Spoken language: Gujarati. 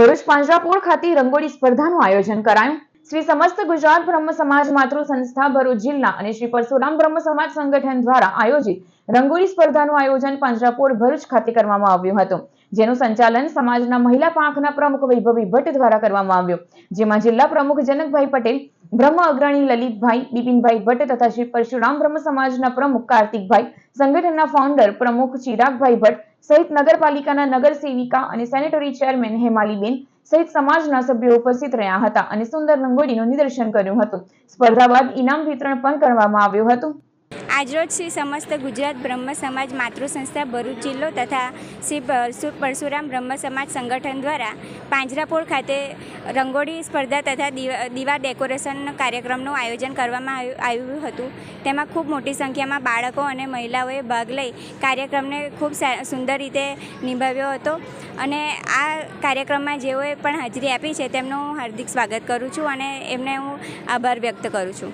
ભરૂચ પાંજરાપોળ ખાતે રંગોળી સ્પર્ધાનું આયોજન કરાયું. શ્રી સમસ્ત ગુજરાત બ્રહ્મ સમાજ માતૃ સંસ્થા ભરૂચ જિલ્લા અને શ્રી પરશુરામ બ્રહ્મ સમાજ સંગઠન દ્વારા આયોજિત રંગોળી સ્પર્ધાનું આયોજન પાંજરાપોળ ભરૂચ ખાતે કરવામાં આવ્યું હતું. જેનું સંચાલન સમાજના મહિલા પાંખના પ્રમુખ વૈભવી ભટ્ટ દ્વારા કરવામાં આવ્યું. જેમાં જિલ્લા પ્રમુખ જનકભાઈ પટેલ, બ્રહ્મ અગ્રણી લલિતભાઈ, બિપિનભાઈ ભટ્ટ તથા શ્રી પરશુરામ બ્રહ્મ સમાજના પ્રમુખ કાર્તિકભાઈ, સંગઠનના ફાઉન્ડર પ્રમુખ ચિરાગભાઈ ભટ્ટ સહિત નગરપાલિકાના નગર સેવિકા અને સેનેટરી ચેરમેન હેમાલીબેન સહિત સમાજના સભ્યો ઉપસ્થિત રહ્યા હતા અને સુંદર રંગોળીનું નિદર્શન કર્યું હતું. સ્પર્ધા બાદ ઇનામ વિતરણ પણ કરવામાં આવ્યું હતું. આજરોજ શ્રી સમસ્ત ગુજરાત બ્રહ્મ સમાજ માતૃ સંસ્થા ભરૂચ જિલ્લો તથા શ્રી પરશુ- પરશુરામ બ્રહ્મ સમાજ સંગઠન દ્વારા પાંજરાપોળ ખાતે રંગોળી સ્પર્ધા તથા દીવા ડેકોરેશન કાર્યક્રમનું આયોજન કરવામાં આવ્યું હતું. તેમાં ખૂબ મોટી સંખ્યામાં બાળકો અને મહિલાઓએ ભાગ લઈ કાર્યક્રમને ખૂબ સુંદર રીતે નિભાવ્યો હતો. અને આ કાર્યક્રમમાં જેઓએ પણ હાજરી આપી છે તેમનું હું હાર્દિક સ્વાગત કરું છું અને એમને હું આભાર વ્યક્ત કરું છું.